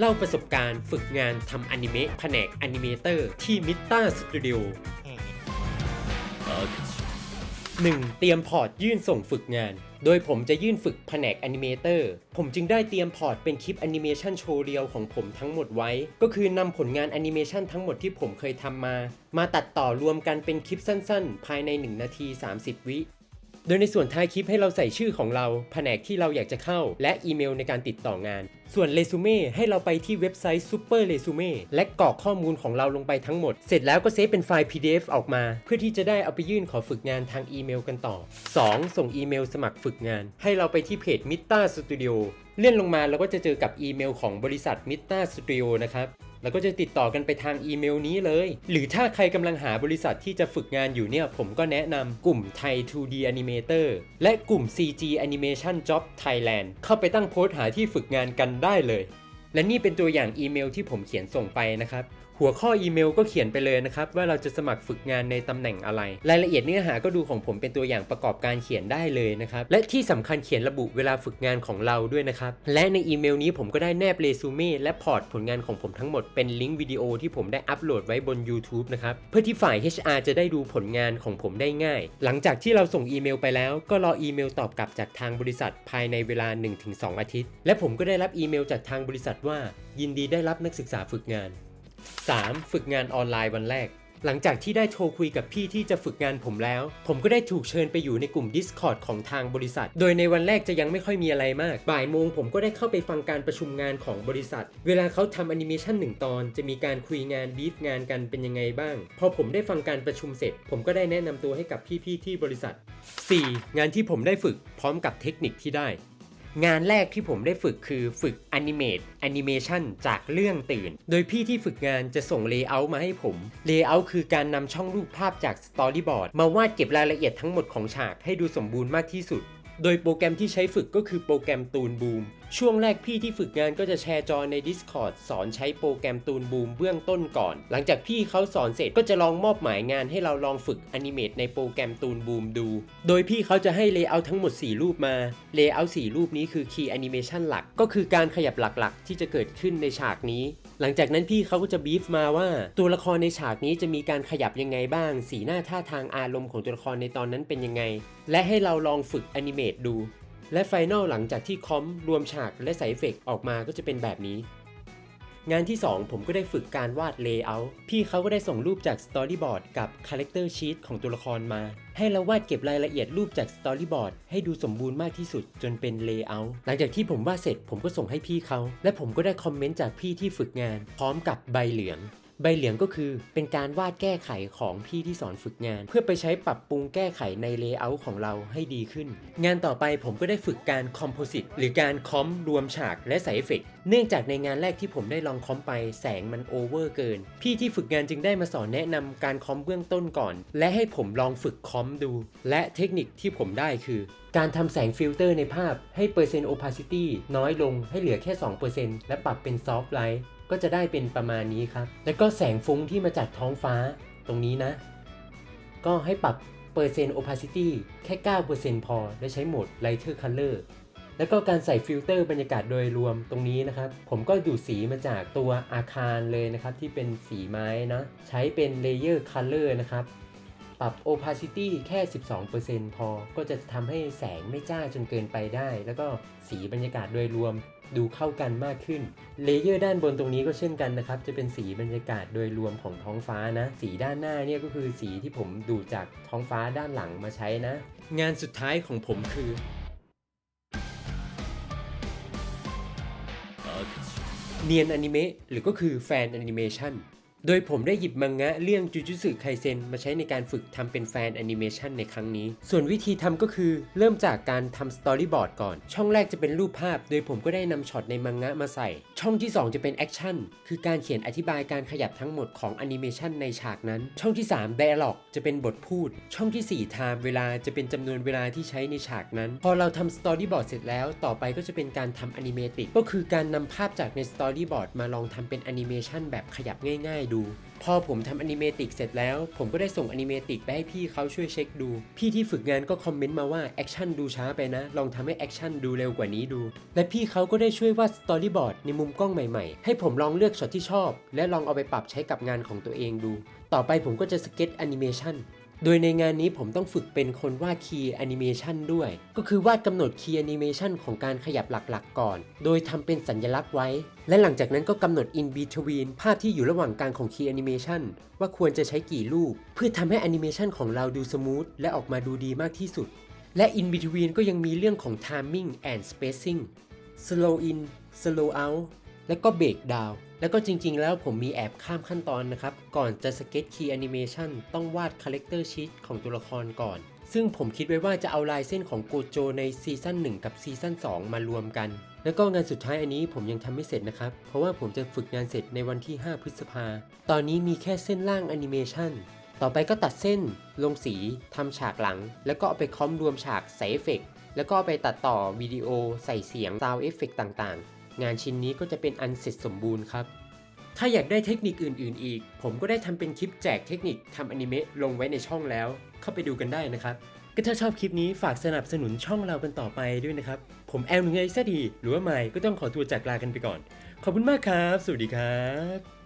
เล่าประสบการณ์ฝึกงานทำอนิเมะแผนกอนิเมเตอร์ที่มิต a าสตูดิโอ 1. เตรียมพอร์ตยื่นส่งฝึกงาน โดยผมจะยื่นฝึกแผนกอนิเมเตอร์ ผมจึงได้เตรียมพอร์ตเป็นคลิปแอนิเมชันโชว์เรียวของผมทั้งหมดไว้ ก็คือนำผลงานแอนิเมชันทั้งหมดที่ผมเคยทำมา มาตัดต่อรวมกันเป็นคลิปสั้นๆ ภายใน 1 นาที 30 วิโดยในส่วนท้ายคลิปให้เราใส่ชื่อของเรา แผนกที่เราอยากจะเข้า และอีเมลในการติดต่องาน ส่วนเรซูเม่ให้เราไปที่เว็บไซต์ Super Resume และกรอกข้อมูลของเราลงไปทั้งหมด เสร็จแล้วก็เซฟเป็นไฟล์ PDF ออกมา เพื่อที่จะได้เอาไปยื่นขอฝึกงานทางอีเมลกันต่อ 2. ส่งอีเมลสมัครฝึกงาน ให้เราไปที่เพจ Mita Studio เลื่อนลงมาเราก็จะเจอกับอีเมลของบริษัท Mita Studio นะครับ แล้วก็จะติดต่อกันไปทางอีเมลนี้เลย หรือถ้าใครกำลังหาบริษัทที่จะฝึกงานอยู่เนี่ยผมก็แนะนำกลุ่ม Thai 2D Animator และกลุ่ม CG Animation Job Thailand เข้าไปตั้งโพสต์หาที่ฝึกงานกันได้เลย และนี่เป็นตัวอย่างอีเมลที่ผมเขียนส่งไปนะครับ หัวข้ออีเมลก็เขียนไปเลยนะครับ ว่าเราจะสมัครฝึกงานในตำแหน่งอะไร รายละเอียดเนื้อหาก็ดูของผมเป็นตัวอย่างประกอบการเขียนได้เลยนะครับ และที่สำคัญเขียนระบุเวลาฝึกงานของเราด้วยนะครับ และในอีเมลนี้ผมก็ได้แนบเรซูเม่และพอร์ตผลงานของผมทั้งหมดเป็นลิงก์วิดีโอที่ผมได้อัปโหลดไว้บน YouTube นะครับเพื่อที่ฝ่าย HR จะได้ดูผลงานของผมได้ง่าย หลังจากที่เราส่งอีเมลไปแล้ว ก็รออีเมลตอบกลับจากทางบริษัทภายในเวลา 1-2 อาทิตย์ และผมก็ได้รับอีเมลจากทางบริษัทว่า ยินดีได้รับนักศึกษาฝึกงาน 3. ฝึกงานออนไลน์วันแรก หลังจากที่ได้โทรคุยกับพี่ที่จะฝึกงานผมแล้ว ผมก็ได้ถูกเชิญไปอยู่ในกลุ่ม Discord ของทางบริษัท โดยในวันแรกจะยังไม่ค่อยมีอะไรมาก บ่ายโมงผมก็ได้เข้าไปฟังการประชุมงานของบริษัท เวลาเขาทำแอนิเมชันหนึ่งตอน จะมีการคุยงานบีฟงานกันเป็นยังไงบ้าง พอผมได้ฟังการประชุมเสร็จ ผมก็ได้แนะนำตัวให้กับพี่ๆที่บริษัท 4. งานที่ผมได้ฝึกพร้อมกับเทคนิคที่ได้ งานแรกที่ผมได้ฝึกคือฝึกอนิเมตแอนิเมชันจากเรื่องตื่น โดยพี่ที่ฝึกงานจะส่งเลเยอร์มาให้ผมเลเยอร์คือการนำช่องรูปภาพจากสตอรี่บอร์ดมาวาดเก็บรายละเอียดทั้งหมดของฉากให้ดูสมบูรณ์มากที่สุด โดยโปรแกรมที่ใช้ฝึกก็คือโปรแกรมตูนบูมช่วงแรกพี่ที่ฝึกงานก็จะแชร์จอใน Discord สอนใช้โปรแกรมตูนบูมเบื้องต้นก่อน หลังจากพี่เขาสอนเสร็จก็จะลองมอบหมายงานให้เราลองฝึกอนิเมตในโปรแกรมตูนบูมดู โดยพี่เขาจะให้เลเยอร์ทั้งหมด 4 รูปมาเลเยอร์4รูปนี้คือ Key Animation หลัก ก็คือการขยับหลักๆ ที่จะเกิดขึ้นในฉากนี้ หลังจากนั้นพี่เขาก็จะบีฟมาว่าตัวละครในฉากนี้จะมีการขยับยังไงบ้าง สีหน้าท่าทางอารมณ์ของตัวละครในตอนนั้นเป็นยังไง และให้เราลองฝึกอนิเมตดู และไฟนอลหลังจากที่คอมรวมฉากและใส่เฟเฟกออกมาก็จะเป็นแบบนี้ งานที่ 2 ผมก็ได้ฝึกการวาดเลเยอร์พี่เขาก็ได้ส่งรูปจากสตอรี่บอร์ดกับคาแรคเตอร์ชีตของตัวละครมา ให้เราวาดเก็บรายละเอียดรูปจากสตอรี่บอร์ดให้ดูสมบูรณ์มากที่สุดจนเป็นเลเยอร์หลังจากที่ผมวาดเสร็จผมก็ส่งให้พี่เขาและผมก็ได้คอมเมนต์จากพี่ที่ฝึกงาน พร้อมกับใบเหลือง ใบเหลืองก็คือเป็นการวาดแก้ไขของพี่ที่สอนฝึกงาน เพื่อไปใช้ปรับปรุงแก้ไขในเลเยอร์ของเราให้ดีขึ้น งานต่อไปผมก็ได้ฝึกการคอมโพสิตหรือการคอมรวมฉากและใส่เอฟเฟกต์เนื่องจากในงานแรกที่ผมได้ลองคอมไปแสงมันโอเวอร์เกิน พี่ที่ฝึกงานจึงได้มาสอนแนะนำการคอมเบื้องต้นก่อน และให้ผมลองฝึกคอมดู และเทคนิคที่ผมได้คือ การทำแสงฟิลเตอร์ในภาพให้เปอร์เซ็นต์โอพาซิตี้น้อยลงให้เหลือแค่ 2%และปรับเป็นซอฟต์ไลท์ ก็จะได้เป็นประมาณนี้ครับ แล้วก็แสงฟุ้งที่มาจากท้องฟ้าตรงนี้นะ ก็ให้ปรับเปอร์เซ็นต์โอพาซิตี้แค่ 9%พอ และใช้โหมด Lighter Color แล้วก็การใส่ฟิลเตอร์บรรยากาศโดยรวมตรงนี้นะครับ ผมก็ดูสีมาจากตัวอาคารเลยนะครับ ที่เป็นสีไม้นะ ใช้เป็นเลเยอร์คัลเลอร์นะครับ ปรับ opacity แค่ 12%พอ ก็จะทำให้แสงไม่จ้าจนเกินไปได้ แล้วก็สีบรรยากาศโดยรวมดูเข้ากันมากขึ้น เลเยอร์ด้านบนตรงนี้ก็เช่นกันนะครับ จะเป็นสีบรรยากาศโดยรวมของท้องฟ้านะ สีด้านหน้าเนี่ยก็คือสีที่ผมดูจากท้องฟ้าด้านหลังมาใช้นะ งานสุดท้ายของผมคือ เนียนอนิเมะหรือก็คือแฟนแอนิเมชัน โดยผมได้หยิบมังงะเรื่องจูจูสึไคเซนมาใช้ในการฝึกทำเป็นแฟนแอนิเมชันในครั้งนี้ ส่วนวิธีทำก็คือเริ่มจากการทำสตอรี่บอร์ดก่อน ช่องแรกจะเป็นรูปภาพ โดยผมก็ได้นำช็อตในมังงะมาใส่ ช่องที่ 2 จะเป็นแอคชั่น คือการเขียนอธิบายการขยับทั้งหมดของแอนิเมชันในฉากนั้น ช่องที่3 Dialog จะเป็นบทพูด ช่องที่4 Time เวลาจะเป็นจำนวนเวลาที่ใช้ในฉากนั้น พอเราทำสตอรี่บอร์ดเสร็จแล้ว ต่อไปก็จะเป็นการทำแอนิเมติกก็คือการนำภาพจากในสตอรี่บอร์ดมาลองทำเป็นแอนิเมชันแบบขยับง่ายๆดูพอผมทำอนิเมติกเสร็จแล้ว ผมก็ได้ส่งอนิเมติกไปให้พี่เขาช่วยเช็คดู พี่ที่ฝึกงานก็คอมเมนต์มาว่าแอคชั่นดูช้าไปนะ ลองทำให้แอคชั่นดูเร็วกว่านี้ดู และพี่เขาก็ได้ช่วยวาดสตอรี่บอร์ดในมุมกล้องใหม่ๆ ให้ผมลองเลือกช็อตที่ชอบ และลองเอาไปปรับใช้กับงานของตัวเองดู ต่อไปผมก็จะสเก็ตแอนิเมชัน โดยในงานนี้ผมต้องฝึกเป็นคนวาดคีย์แอนิเมชันด้วย ก็คือวาดกำหนดคีย์แอนิเมชันของการขยับหลักๆ ก่อน โดยทำเป็นสัญลักษณ์ไว้ และหลังจากนั้นก็กำหนด in between ภาพที่อยู่ระหว่างกลางของคีย์แอนิเมชันว่าควรจะใช้กี่รูปเพื่อทำให้แอนิเมชันของเราดูสมูทและออกมาดูดีมากที่สุด และ in between ก็ยังมีเรื่องของ timing and spacing slow in slow out และก็เบรกดาวแล้วก็จริงๆ แล้วผมมีแอบข้ามขั้นตอนนะครับ ก่อนจะสเก็ตคีย์แอนิเมชันต้องวาดคาแรคเตอร์ชีตของตัวละครก่อน ซึ่งผมคิดไว้ว่าจะเอาลายเส้นของโกโจในซีซั่น1 กับซีซั่น2 มารวมกัน แล้วก็งานสุดท้ายอันนี้ผมยังทำไม่เสร็จนะครับ เพราะว่าผมจะฝึกงานเสร็จในวันที่ 5 พฤษภา ตอนนี้มีแค่เส้นล่างแอนิเมชันต่อไปก็ตัดเส้น ลงสีทำฉากหลัง แล้วก็เอาไปคอมรวมฉากใส่เอฟเฟกต์แล้วก็ไปตัดต่อวิดีโอใส่เสียงซาวเอฟเฟกต์ต่างๆ งานชิ้นนี้ก็จะเป็นอันเสร็จสมบูรณ์ครับ ถ้าอยากได้เทคนิคอื่น ๆ อีก ผมก็ได้ทำเป็นคลิปแจกเทคนิคทำอนิเมะลงไว้ในช่องแล้ว เข้าไปดูกันได้นะครับก็ถ้าชอบคลิปนี้ฝากสนับสนุนช่องเรากันต่อไปด้วยนะครับ ผมแอลหนึ่งไอซดีหรือว่าไม่ก็ต้องขอตัวจากลากันไปก่อน ขอบคุณมากครับ สวัสดีครับ